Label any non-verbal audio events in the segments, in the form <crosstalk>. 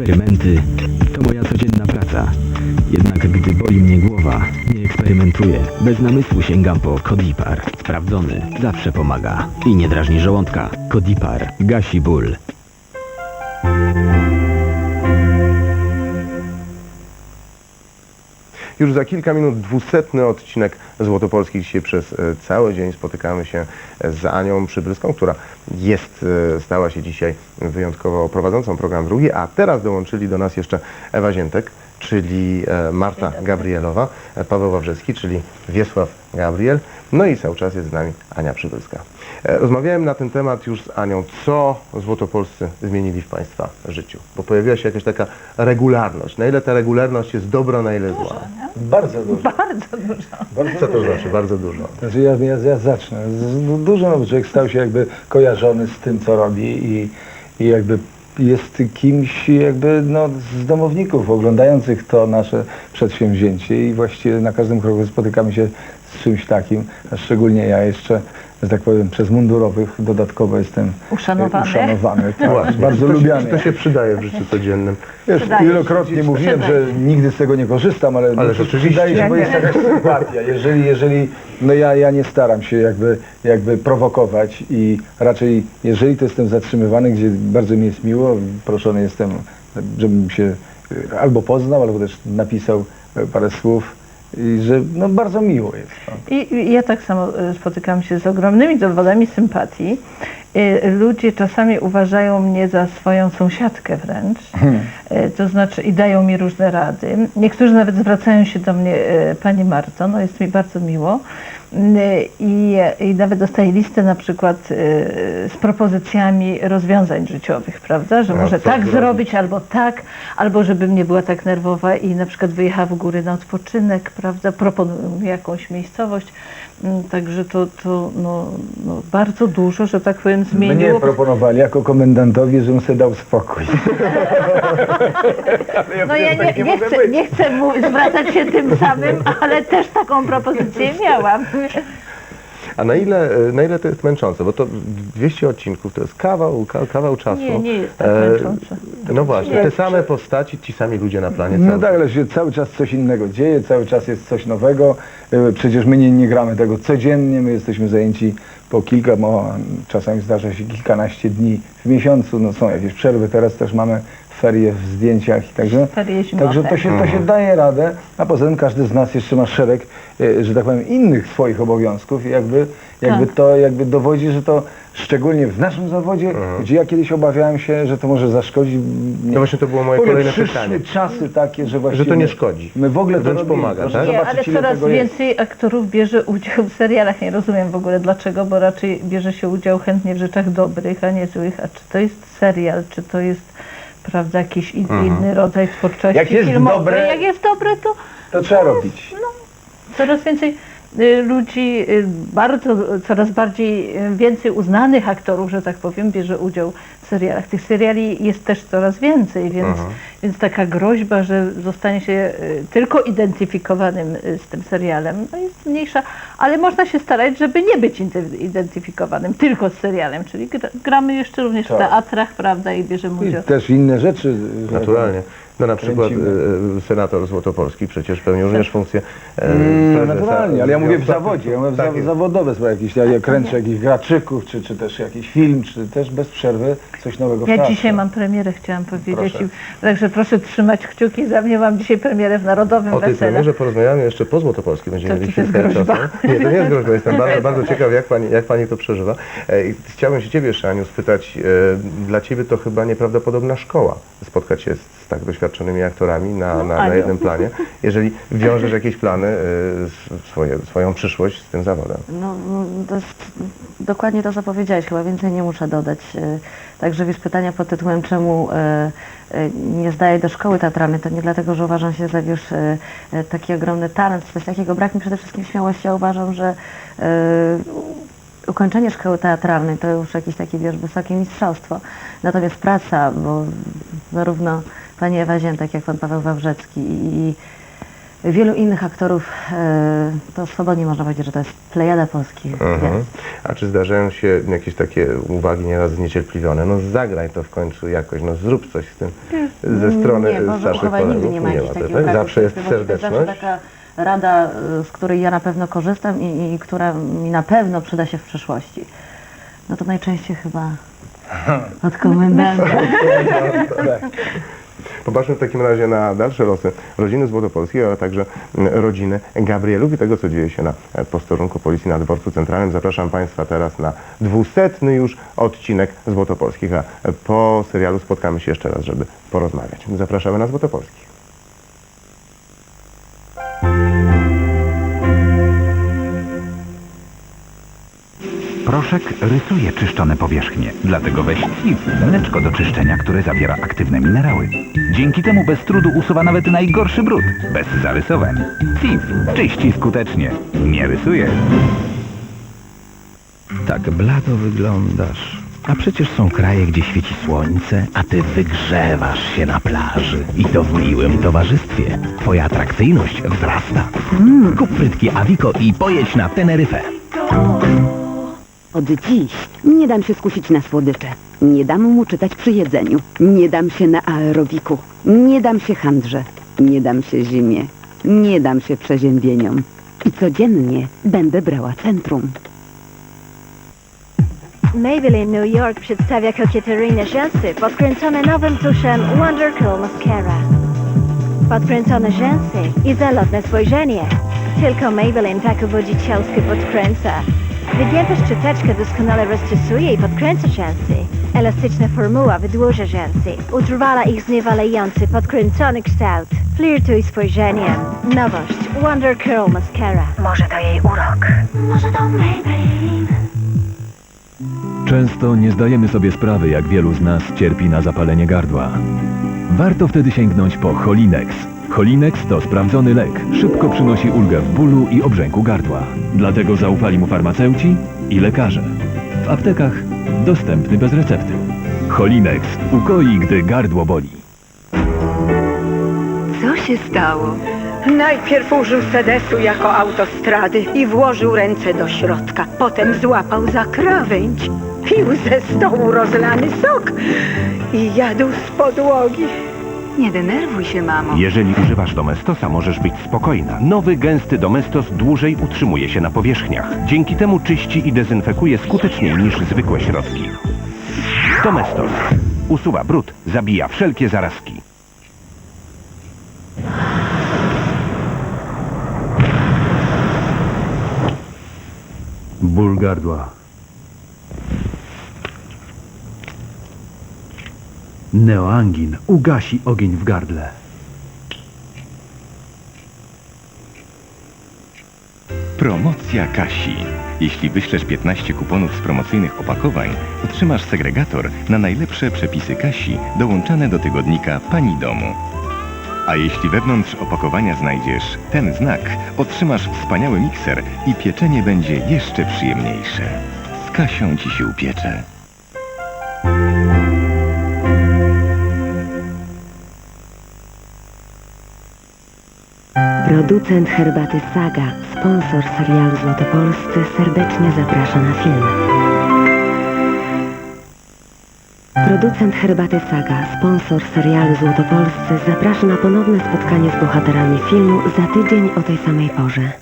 Eksperymenty to moja codzienna praca. Jednak gdy boli mnie głowa, nie eksperymentuję. Bez namysłu sięgam po Kodipar. Sprawdzony, zawsze pomaga. I nie drażni żołądka. Kodipar gasi ból. Już za kilka minut dwusetny odcinek Złotopolski. Dzisiaj przez e, cały dzień spotykamy się z Anią Przybylską, która jest, e, stała się dzisiaj wyjątkowo prowadzącą program drugi, a teraz dołączyli do nas jeszcze Ewa Ziętek, czyli e, Marta Gabrielowa, e, Paweł Wawrzecki, czyli Wiesław Gabriel, no i cały czas jest z nami Ania Przybylska. E, Rozmawiałem na ten temat już z Anią, co Złotopolscy zmienili w Państwa życiu, bo pojawiła się jakaś taka regularność. Na ile ta regularność jest dobra, na ile zła? Bardzo dużo. <laughs> Bardzo dużo. Bardzo Co to dużo. znaczy? Bardzo dużo. Znaczy ja, ja, ja zacznę. Dużo no, człowiek stał się jakby kojarzony z tym, co robi i, i jakby jest kimś jakby no, z domowników oglądających to nasze przedsięwzięcie i właściwie na każdym kroku spotykamy się z czymś takim, a szczególnie ja jeszcze, że tak powiem, przez mundurowych dodatkowo jestem e, Uszanowany. uszanowany tak, Właśnie. bardzo to lubiany. Się, to się przydaje w życiu codziennym. Wiesz, Przydaje się. wielokrotnie mówiłem, że nigdy z tego nie korzystam, ale, Ale no, rzeczywiście. przydaje się, bo jest jakaś sympatia. Jeżeli, jeżeli, no ja, ja nie staram się jakby, jakby prowokować i raczej, jeżeli to jestem zatrzymywany, gdzie bardzo mi jest miło, proszony jestem, żebym się e, albo poznał, albo też napisał e, parę słów i że no bardzo miło jest. No. I i ja tak samo e, spotykam się z ogromnymi dowodami sympatii. E, Ludzie czasami uważają mnie za swoją sąsiadkę wręcz, E, to znaczy i dają mi różne rady. Niektórzy nawet zwracają się do mnie, Pani Marto, no jest mi bardzo miło. Mm, I, I nawet dostaję listę na przykład e, z propozycjami rozwiązań życiowych, prawda? Że może tak zrobić? zrobić albo tak, albo żebym nie była tak nerwowa i na przykład wyjechała w góry na odpoczynek, prawda? Proponują mi jakąś miejscowość. Mm, Także to, to no, no bardzo dużo, że tak powiem, Mnie zmieniło. proponowali jako komendantowi, żebym sobie dał spokój. <laughs> No ja nie, nie, chcę, nie chcę mu zwracać się tym samym, ale też taką propozycję miałam. A na ile, e, na ile to jest męczące? Bo to 200 odcinków to jest kawał, ka- kawał czasu. Nie, nie jest tak E, męczące. No właśnie, Nie, te same postaci, ci sami ludzie na planie. No cały tak, ale się cały czas coś innego dzieje, cały czas jest coś nowego. E, Przecież my nie, nie gramy tego codziennie, my jesteśmy zajęci po kilka, mo, czasami zdarza się kilkanaście dni w miesiącu, no są jakieś przerwy, teraz też mamy ferie w zdjęciach i także, Ferie zimowe. także to, się, to się daje radę, a poza tym każdy z nas jeszcze ma szereg, e, że tak powiem, innych swoich obowiązków i jakby, jakby Tak. to jakby dowodzi, że to szczególnie w naszym zawodzie, gdzie ja kiedyś obawiałem się, że to może zaszkodzić. No właśnie to było moje ogóle kolejne przyszły pytanie. czasy takie, że właściwie... Że to nie szkodzi. My w ogóle to Wręcz robimy. pomaga, Proszę tak? Nie, zobaczyć, ale ile coraz tego jest. więcej aktorów bierze udział w serialach. Nie rozumiem w ogóle dlaczego, bo raczej bierze się udział chętnie w rzeczach dobrych, a nie złych. A czy to jest serial, czy to jest prawda, jakiś in, inny rodzaj twórczości Jak jest filmowej. dobre- Jak jest dobre, to To trzeba robić. coraz więcej y, ludzi, y, bardzo, coraz bardziej y, więcej uznanych aktorów, że tak powiem, bierze udział serialach. Tych seriali jest też coraz więcej, więc, więc taka groźba, że zostanie się y, tylko identyfikowanym y, z tym serialem, no jest mniejsza, ale można się starać, żeby nie być ide- identyfikowanym tylko z serialem, czyli gra, gramy jeszcze również Tak. w teatrach, prawda, i bierzemy I udział. też inne rzeczy. że- Naturalnie. No na przykład Kręcimy. e, senator Złotopolski przecież pełni również funkcję e, Mm, prezesa naturalnie, ale ja mówię w Związku zawodzie, ja mówię w Tak za- jest. zawodowe sprawy, jakieś, ja, ja kręcę jakichś graczyków, czy, czy też jakiś film, czy też bez przerwy coś nowego w Ja teatrze. dzisiaj mam premierę, chciałam powiedzieć. Proszę. I, także proszę trzymać kciuki za mnie. Mam dzisiaj premierę w Narodowym O tej Wesele. premierze porozmawiamy jeszcze po Złotopolskiej. Będziemy To mieli czy to jest chwilkę groźba? czasu. Nie, to nie jest groźba. Jestem bardzo, bardzo ciekaw, jak pani, jak pani to przeżywa. E, i Chciałbym się ciebie jeszcze, Aniu, spytać. e, Dla ciebie to chyba nieprawdopodobna szkoła spotkać się z tak doświadczonymi aktorami na, na, na Aniu. jednym planie. Jeżeli wiążesz jakieś plany, s- swoje, swoją przyszłość z tym zawodem. No, no, to jest dokładnie to, co powiedziałeś, chyba więcej nie muszę dodać. E, Także wiesz, pytania pod tytułem, czemu e, nie zdaję do szkoły teatralnej, to nie dlatego, że uważam się za wiesz, taki ogromny talent, coś takiego. Brak mi przede wszystkim śmiałości. Ja uważam, że ukończenie szkoły teatralnej to już jakieś takie, wiesz, wysokie mistrzostwo. Natomiast praca, bo zarówno pani Ewa Ziętek, jak pan Paweł Wawrzecki i, wielu innych aktorów, e, to swobodnie można powiedzieć, że to jest plejada polskich Mhm. gwiazd. A czy zdarzają się jakieś takie uwagi nieraz zniecierpliwione? No zagraj to w końcu jakoś, no zrób coś z tym ze strony nie, może starszych nigdy kolegów. nie ma tak? Zawsze jest. To jest serdeczność. Zawsze taka rada, y, z której ja na pewno korzystam i, i która mi na pewno przyda się w przyszłości. No to najczęściej chyba <laughs> od komendanta. Popatrzmy w takim razie na dalsze losy rodziny Złotopolskiej, ale także mm, rodziny Gabrielów i tego, co dzieje się na e, posterunku Policji na Dworcu Centralnym. Zapraszam Państwa teraz na dwusetny już odcinek Złotopolskich, a e, po serialu spotkamy się jeszcze raz, żeby porozmawiać. Zapraszamy na Złotopolskich. Proszek rysuje czyszczone powierzchnie, dlatego weź SIF, mleczko do czyszczenia, które zawiera aktywne minerały. Dzięki temu bez trudu usuwa nawet najgorszy brud, bez zarysowań. SIF czyści skutecznie, nie rysuje. Tak blado wyglądasz. A przecież są kraje, gdzie świeci słońce, a ty wygrzewasz się na plaży. I to w miłym towarzystwie. Twoja atrakcyjność wzrasta. Kup frytki Avico i pojedź na Teneryfę. Od dziś nie dam się skusić na słodycze. Nie dam mu czytać przy jedzeniu. Nie dam się na aerobiku. Nie dam się handrze. Nie dam się zimie. Nie dam się przeziębieniom. I codziennie będę brała centrum. Maybelline New York przedstawia kokieteryjne rzęsy podkręcone nowym tuszem Wonder Cool Mascara. Podkręcone rzęsy i zalotne spojrzenie. Tylko Maybelline tak uwodzicielskie podkręca. Wygięta szczoteczka doskonale rozczesuje i podkręca rzęsy. Elastyczna formuła wydłuża rzęsy. Utrwala ich zniewalający, podkręcony kształt. Flirtuj spojrzeniem. Nowość Wonder Curl Mascara. Może to jej urok. Może to Maybelline. Często nie zdajemy sobie sprawy, jak wielu z nas cierpi na zapalenie gardła. Warto wtedy sięgnąć po Cholinex. Cholinex to sprawdzony lek. Szybko przynosi ulgę w bólu i obrzęku gardła. Dlatego zaufali mu farmaceuci i lekarze. W aptekach dostępny bez recepty. Cholinex ukoi, gdy gardło boli. Co się stało? Najpierw użył sedesu jako autostrady i włożył ręce do środka. Potem złapał za krawędź. Pił ze stołu rozlany sok i jadł z podłogi. Nie denerwuj się, mamo. Jeżeli używasz Domestosa, możesz być spokojna. Nowy, gęsty Domestos dłużej utrzymuje się na powierzchniach. Dzięki temu czyści i dezynfekuje skuteczniej niż zwykłe środki. Domestos. Usuwa brud, zabija wszelkie zarazki. Ból gardła. Neoangin ugasi ogień w gardle. Promocja Kasi. Jeśli wyślesz 15 kuponów z promocyjnych opakowań, otrzymasz segregator na najlepsze przepisy Kasi dołączane do tygodnika Pani Domu. A jeśli wewnątrz opakowania znajdziesz ten znak, otrzymasz wspaniały mikser i pieczenie będzie jeszcze przyjemniejsze. Z Kasią ci się upiecze. Producent herbaty Saga, sponsor serialu Złotopolscy serdecznie zaprasza na film. Producent herbaty Saga, sponsor serialu Złotopolscy zaprasza na ponowne spotkanie z bohaterami filmu za tydzień o tej samej porze.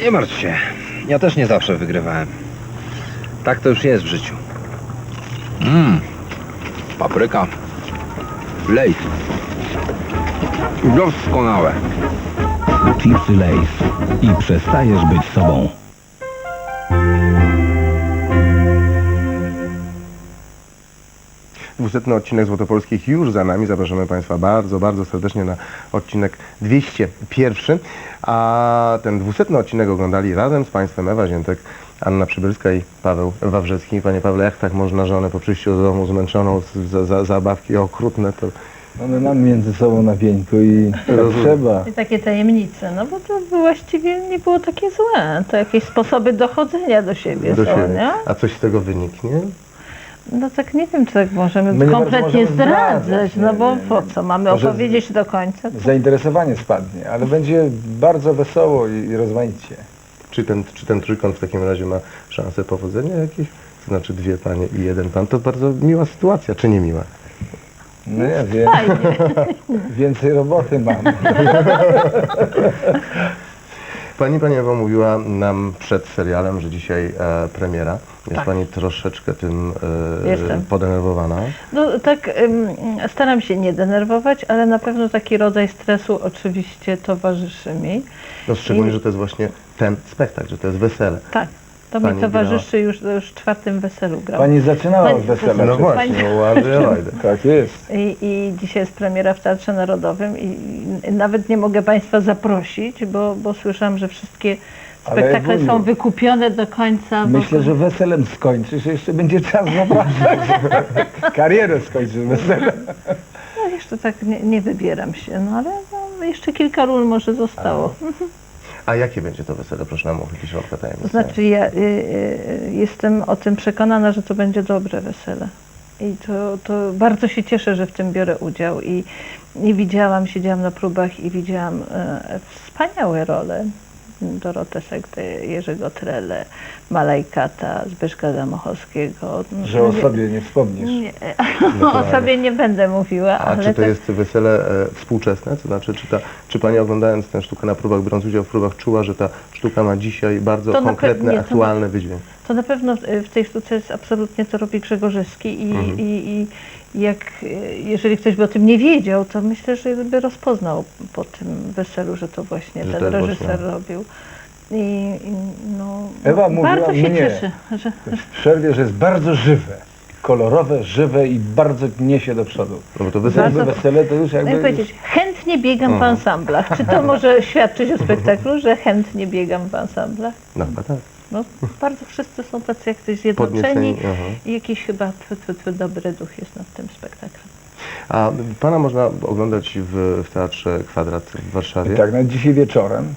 Nie martw się. Ja też nie zawsze wygrywałem. Tak to już jest w życiu. Mmm. Papryka. Lejs. Doskonałe. Chipsy Lays. I przestajesz być sobą. Dwusetny odcinek Złotopolskich już za nami. Zapraszamy Państwa bardzo, bardzo serdecznie na odcinek 201. A ten dwusetny odcinek oglądali razem z Państwem Ewa Ziętek Anna Przybylska i Paweł Wawrzecki. Panie Pawle, jak tak można żonę po przyjściu do domu zmęczoną z, za, za, zabawki okrutne, to One nam między sobą na pieńku i tak trzeba. I takie tajemnice, no bo to właściwie nie było takie złe. To jakieś sposoby dochodzenia do siebie do są, siebie. nie? A coś z tego wyniknie? No tak nie wiem, czy tak możemy My nie kompletnie możemy zdradzać, zdradzać, no nie, bo nie, po nie. co, mamy Może opowiedzieć do końca? Zainteresowanie spadnie, ale będzie bardzo wesoło i, i rozmaicie. Czy ten, czy ten trójkąt w takim razie ma szansę powodzenia jakieś? To znaczy dwie panie i jeden pan. To bardzo miła sytuacja, czy nie miła? No ja wiem, Fajnie. więcej roboty mam. <laughs> Pani Pani Ewa mówiła nam przed serialem, że dzisiaj e, premiera. Jest Tak. Pani troszeczkę tym e, podenerwowana. No tak, ym, staram się nie denerwować, ale na pewno taki rodzaj stresu oczywiście towarzyszy mi. No szczególnie, I- że to jest właśnie ten spektakl, że to jest wesele. Tak, to Pani mi towarzyszy już, już w czwartym weselu gram. Pani zaczynała Pani- od wesela. No właśnie, no ładnie, ładnie. Tak jest. I, I dzisiaj jest premiera w Teatrze Narodowym i, nawet nie mogę Państwa zaprosić, bo, bo słyszałam, że wszystkie spektakle są wykupione do końca. bo- Myślę, że weselem skończysz, jeszcze będzie czas zapraszać. <laughs> Karierę skończysz weselem. No jeszcze tak nie, nie wybieram się, no ale no, jeszcze kilka ról może zostało. A jakie będzie to wesele? Proszę nam mówić środka tajemnicy. Znaczy ja y, y, jestem o tym przekonana, że to będzie dobre wesele. I to, to bardzo się cieszę, że w tym biorę udział i, i widziałam, siedziałam na próbach i widziałam e, wspaniałe role. Dorotę Segdę, Jerzego Trele, Malajkata, Zbyszka Zamochowskiego. No, Że o sobie nie wspomnisz. Nie, <laughs> o sobie nie będę mówiła, A czy to jest wesele e, współczesne? To znaczy, czy, ta, czy Pani oglądając tę sztukę na próbach, biorąc udział w próbach, czuła, że ta sztuka ma dzisiaj bardzo konkretny, nie, to aktualny wydźwięk? To na pewno w- tej sztuce jest absolutnie to robi Grzegorzewski i, Mhm. i, i jak, jeżeli ktoś by o tym nie wiedział, to myślę, że by rozpoznał po tym weselu, że to właśnie Że ten jest reżyser właśnie- robił. I, i no, Ewa no, mówiła bardzo się mnie. cieszę, że, W przerwie, że jest bardzo żywe. Kolorowe, żywe i bardzo niesie do przodu. No to wesele... Bardzo- wesele to już no jakby... i powiedzieć, chętnie biegam w Mhm. ansamblach. Czy to może świadczyć o spektaklu, że chętnie biegam w ansamblach? No chyba tak. No, bardzo wszyscy są tacy jak coś zjednoczeni i jakiś chyba tfu, tfu, tfu, dobry duch jest nad tym spektaklem. A Pana można oglądać w, w Teatrze Kwadrat w Warszawie? Tak, no dzisiaj wieczorem.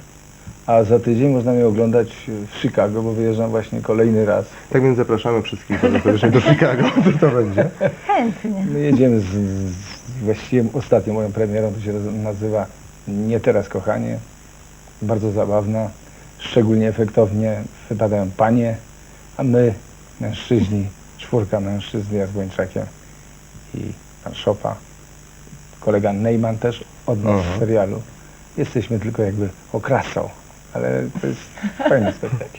A za tydzień można mnie oglądać w Chicago, bo wyjeżdżam właśnie kolejny raz. Tak więc zapraszamy wszystkich serdecznie do Chicago. <laughs> Co to będzie? Chętnie. My jedziemy z, z właściwie ostatnią moją premierą, to się nazywa Nie teraz kochanie. Bardzo zabawna, szczególnie efektownie wypadają panie, a my, mężczyźni, czwórka mężczyzn, ja z Bończakiem i pan Szopa, kolega Neyman też od nas Mhm. z serialu. Jesteśmy tylko jakby okrasą, ale to jest fajny spektakl.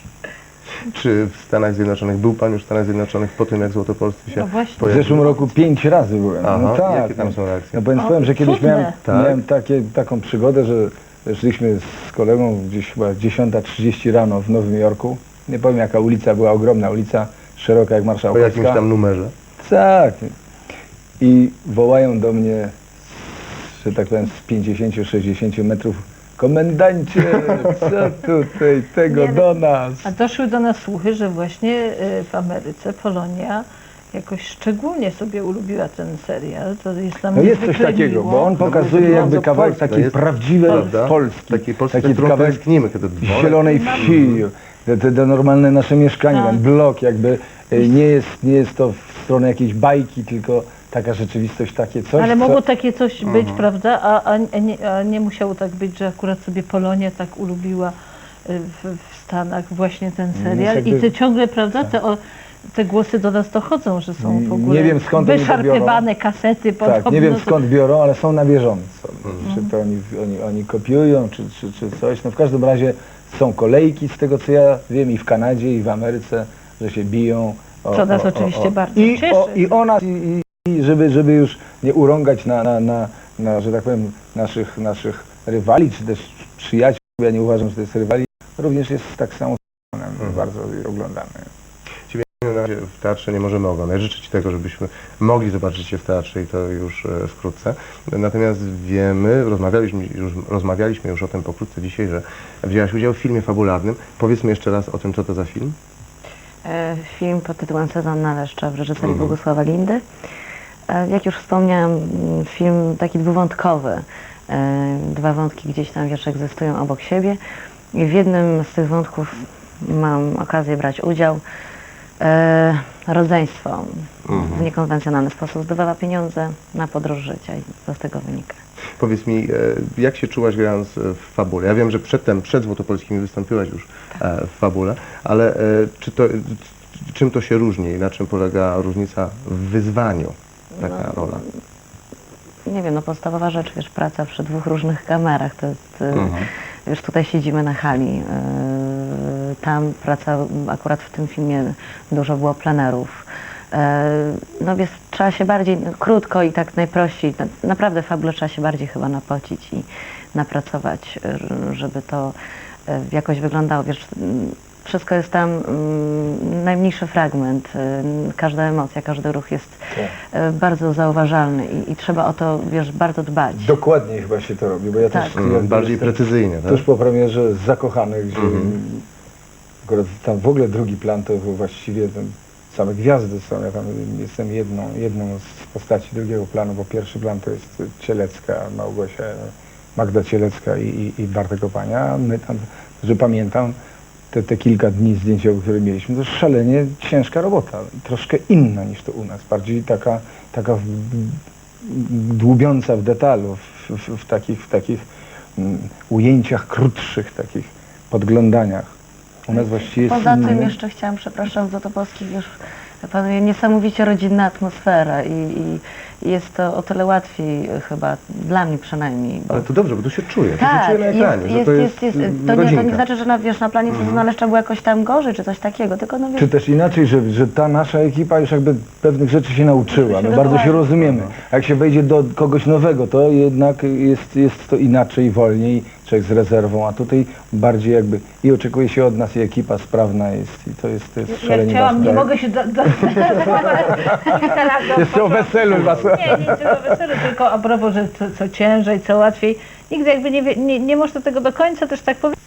Czy w Stanach Zjednoczonych, był Pan już w Stanach Zjednoczonych po tym, jak Złotopolscy się No właśnie. W pojawił? zeszłym roku pięć razy byłem. Aha, no tak. jakie tam są reakcje? No powiem O, powiem, że kiedyś miałem, Tak? miałem takie, taką przygodę, że szliśmy z kolegą gdzieś chyba 10.30 rano w Nowym Jorku. Nie powiem jaka ulica, była ogromna ulica, szeroka jak Po Marszałkowska. jakimś tam numerze? Tak. I wołają do mnie, że tak powiem, z 50-60 metrów Komendancie, co tutaj tego Nie, do nas? A doszły do nas słuchy, że właśnie y, w Ameryce Polonia jakoś szczególnie sobie ulubiła ten serial. To jest nam No jest coś takiego, miło. bo on pokazuje No jakby kawałek polskie, takiej jest- prawdziwej Prawda? Polski. Takiej Polski, taki którą kawałek tęsknimy, kiedy dworek. zielonej wsi, te, te, te normalne nasze mieszkanie, Tak. ten blok jakby e, nie jest, nie jest to w stronę jakiejś bajki, tylko taka rzeczywistość, takie coś, Ale co, mogło takie coś być, prawda? A, a, a, nie, a nie musiało tak być, że akurat sobie Polonia tak ulubiła y, w, w Stanach właśnie ten serial. jakby- I te ciągle, prawda, te, o, te głosy do nas dochodzą, że są w Nie ogóle wiem, skąd oni to wyszarpywane kasety. tak, podobno nie wiem skąd biorą, ale są na bieżąco. Mhm. Czy to oni, oni, oni kopiują, czy, czy, czy coś. No w każdym razie są kolejki z tego co ja wiem i w Kanadzie i w Ameryce, że się biją. O, Co nas oczywiście bardzo I, cieszy. O, I ona, i, i, żeby, żeby już nie urągać na, na, na, na, że tak powiem, naszych, naszych rywali, czy też przyjaciół, ja nie uważam, że to jest rywali, również jest tak samo bardzo oglądany. W teatrze nie możemy oglądać. Życzę Ci tego, żebyśmy mogli zobaczyć Cię w teatrze i to już e, wkrótce. Natomiast wiemy, rozmawialiśmy już, rozmawialiśmy już o tym pokrótce dzisiaj, że wzięłaś udział w filmie fabularnym. Powiedzmy jeszcze raz o tym, co to za film. e, film pod tytułem Sezon na Leszcze w reżyserii Mhm. Bogusława Lindy. E, Jak już wspomniałam, m, film taki dwuwątkowy. Dwa wątki gdzieś tam wiesz, egzystują obok siebie. I w jednym z tych wątków mam okazję brać udział. E, rodzeństwo w niekonwencjonalny sposób zdobywa pieniądze na podróż życia i co z tego wynika. Powiedz mi, e, jak się czułaś grając e, w fabule? Ja wiem, że przedtem, przed Złotopolskimi wystąpiłaś już e, w fabule, ale e, czy to, czym to się różni i na czym polega różnica w wyzwaniu taka No, rola? Nie wiem, no podstawowa rzecz, wiesz, praca przy dwóch różnych kamerach, to jest, e, Mhm. wiesz, tutaj siedzimy na hali, tam praca, akurat w tym filmie dużo było plenerów. E, No więc trzeba się bardziej, no, krótko i tak najprościej, na, naprawdę fabule trzeba się bardziej chyba napocić i napracować, żeby to e, jakoś wyglądało, wiesz, m, wszystko jest tam, mm, najmniejszy fragment, e, każda emocja, każdy ruch jest e, bardzo zauważalny i, i trzeba o to, wiesz, bardzo dbać. Dokładniej chyba się to robi, bo ja Tak. też Mm, jakby bardziej jestem precyzyjnie, tak? tuż po premierze Zakochanych, gdzie Mhm. Akurat tam w ogóle drugi plan to był właściwie ten, same gwiazdy są, ja tam jestem jedną, jedną z postaci drugiego planu, bo pierwszy plan to jest Cielecka, Małgosia, Magda Cielecka i, i, i Bartek Opania, my tam, że pamiętam, te, te kilka dni zdjęciowych, które mieliśmy, to szalenie ciężka robota, troszkę inna niż to u nas, bardziej taka, taka w, dłubiąca w detalu, w, w, w takich, w takich mm, ujęciach krótszych, takich podglądaniach. U nas właściwie jest Poza tym inny- jeszcze chciałam, przepraszam, w Złotopolskich już panuje niesamowicie rodzinna atmosfera i, i jest to o tyle łatwiej chyba, dla mnie przynajmniej. Bo Ale to dobrze, bo to się czuje, to się tak, czuje na ekranie, jest, że to jest, jest, jest, to, nie, to rodzinka. nie znaczy, że na, wiesz, na planie Mhm. sezonu Leszcza było jakoś tam gorzej, czy coś takiego, tylko no wiesz, Czy też inaczej, że, że ta nasza ekipa już jakby pewnych rzeczy się nauczyła, my bardzo się Dokładnie. rozumiemy. A jak się wejdzie do kogoś nowego, to jednak jest, jest to inaczej, wolniej, z rezerwą, a tutaj bardziej jakby i oczekuje się od nas i ekipa sprawna jest i to jest, to jest Ja szalenie chciałam, ważne. nie mogę się do, do, <laughs> do, Jeszcze o weselu was. Nie, nic o weselu, tylko a propos, że co, co ciężej, co łatwiej. Nigdy jakby nie, wie- nie, nie można tego do końca też tak powiedzieć.